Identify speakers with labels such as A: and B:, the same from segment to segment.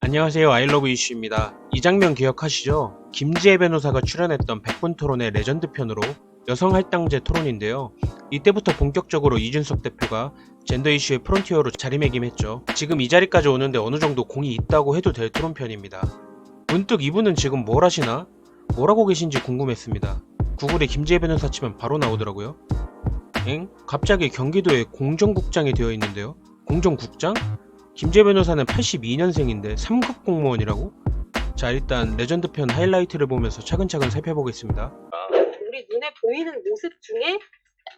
A: 안녕하세요. 아이러브 이슈입니다. 이 장면 기억하시죠? 김지혜 변호사가 출연했던 백분 토론의 레전드 편으로 여성 할당제 토론인데요. 이때부터 본격적으로 이준석 대표가 젠더 이슈의 프론티어로 자리매김했죠. 지금 이 자리까지 오는데 어느 정도 공이 있다고 해도 될 토론 편입니다. 문득 이분은 지금 뭘 하시나? 뭘 하고 계신지 궁금했습니다. 구글에 김지혜 변호사 치면 바로 나오더라고요. 엥? 갑자기 경기도에 공정국장이 되어 있는데요. 공정국장? 김재 변호사는 82년생인데 3급 공무원이라고? 자 일단 레전드 편 하이라이트를 보면서 차근차근 살펴보겠습니다.
B: 우리 눈에 보이는 모습 중에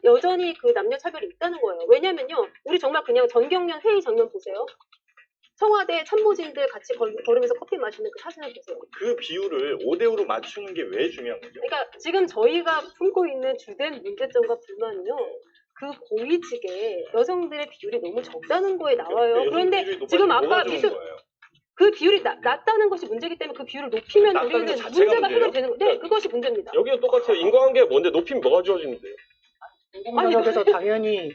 B: 여전히 그 남녀 차별이 있다는 거예요. 왜냐면요, 우리 정말 그냥 전경련 회의 장면 보세요. 청와대 참모진들 같이 걸, 걸으면서 커피 마시는 그 사진을 보세요.
C: 그 비율을 5대5로 맞추는 게 왜 중요한 거죠?
B: 그러니까 지금 저희가 품고 있는 주된 문제점과 불만은요. 그 고위직에 여성들의 비율이 너무 적다는 거에 나와요.
C: 여성
B: 그런데 지금 아까
C: 거예요?
B: 그 비율이 낮, 낮다는 것이 문제이기 때문에 그 비율을 높이면 우리는 문제가? 해결되는 거예요. 네, 그것이 문제입니다.
D: 여기는 똑같아요. 인과관계가 뭔데 높이면 뭐가 좋아지는데요?
E: 공공연합에서 당연히
C: 네.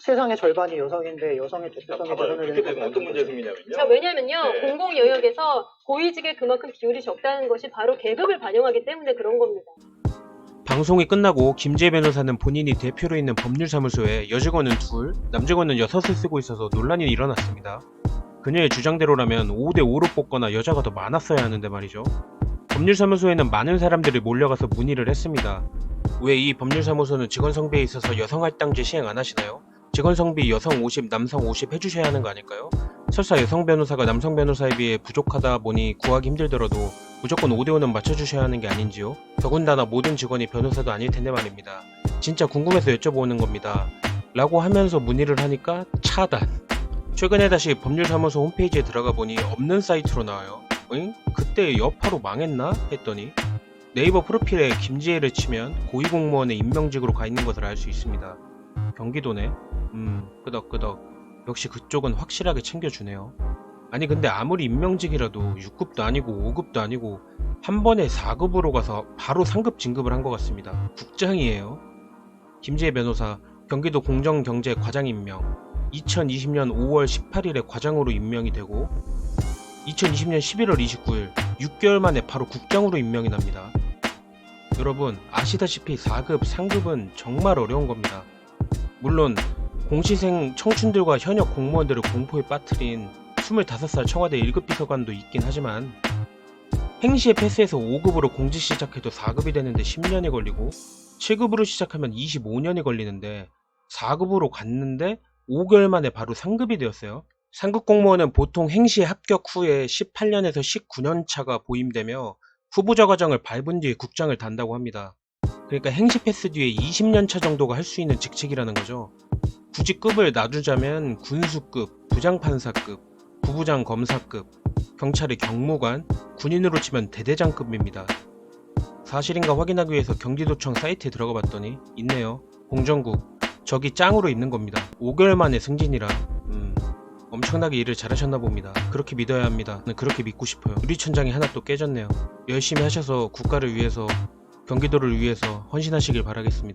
E: 세상의 절반이 여성인데 여성의
C: 자,
E: 대표성이
C: 그렇게 되면 어떤 문제 생기냐면요.
B: 자, 왜냐면요,
C: 네.
B: 공공 영역에서 고위직에 그만큼 비율이 적다는 것이 바로 계급을 반영하기 때문에 그런 겁니다.
A: 방송이 끝나고 김재 변호사는 본인이 대표로 있는 법률사무소에 여직원은 둘, 남직원은 여섯을 쓰고 있어서 논란이 일어났습니다. 그녀의 주장대로라면 5대5로 뽑거나 여자가 더 많았어야 하는데 말이죠. 법률사무소에는 많은 사람들이 몰려가서 문의를 했습니다. 왜 이 법률사무소는 직원 성비에 있어서 여성 할당제 시행 안 하시나요? 직원 성비 여성 50, 남성 50 해주셔야 하는 거 아닐까요? 설사 여성 변호사가 남성 변호사에 비해 부족하다 보니 구하기 힘들더라도 무조건 5대5는 맞춰주셔야 하는 게 아닌지요? 더군다나 모든 직원이 변호사도 아닐 텐데 말입니다. 진짜 궁금해서 여쭤보는 겁니다. 라고 하면서 문의를 하니까 차단. 최근에 다시 법률사무소 홈페이지에 들어가 보니 없는 사이트로 나와요. 응? 그때 여파로 망했나? 했더니 네이버 프로필에 김지혜를 치면 고위공무원의 임명직으로 가 있는 것을 알 수 있습니다. 경기도네? 음, 끄덕끄덕. 역시 그쪽은 확실하게 챙겨주네요. 아니 근데 아무리 임명직이라도 6급도 아니고 5급도 아니고 한 번에 4급으로 가서 바로 상급 진급을 한 것 같습니다. 국장이에요. 김지혜 변호사 경기도 공정경제 과장 임명 2020년 5월 18일에 과장으로 임명이 되고 2020년 11월 29일 6개월 만에 바로 국장으로 임명이 납니다. 여러분 아시다시피 4급, 상급은 정말 어려운 겁니다. 물론 공시생 청춘들과 현역 공무원들을 공포에 빠뜨린 25살 청와대 1급 비서관도 있긴 하지만 행시에 패스해서 5급으로 공지 시작해도 4급이 되는데 10년이 걸리고 7급으로 시작하면 25년이 걸리는데 4급으로 갔는데 5개월 만에 바로 상급이 되었어요. 상급 공무원은 보통 행시에 합격 후에 18년에서 19년 차가 보임되며 후보자 과정을 밟은 뒤에 국장을 단다고 합니다. 그러니까 행시 패스 뒤에 20년 차 정도가 할 수 있는 직책이라는 거죠. 굳이 급을 놔두자면 군수급, 부장판사급, 부부장 검사급, 경찰의 경무관, 군인으로 치면 대대장급입니다. 사실인가 확인하기 위해서 경기도청 사이트에 들어가 봤더니 있네요. 공정국. 저기 짱으로 있는 겁니다. 5개월 만에 승진이라. 음, 엄청나게 일을 잘하셨나 봅니다. 그렇게 믿어야 합니다. 는 그렇게 믿고 싶어요. 유리천장이 하나 또 깨졌네요. 열심히 하셔서 국가를 위해서 경기도를 위해서 헌신하시길 바라겠습니다.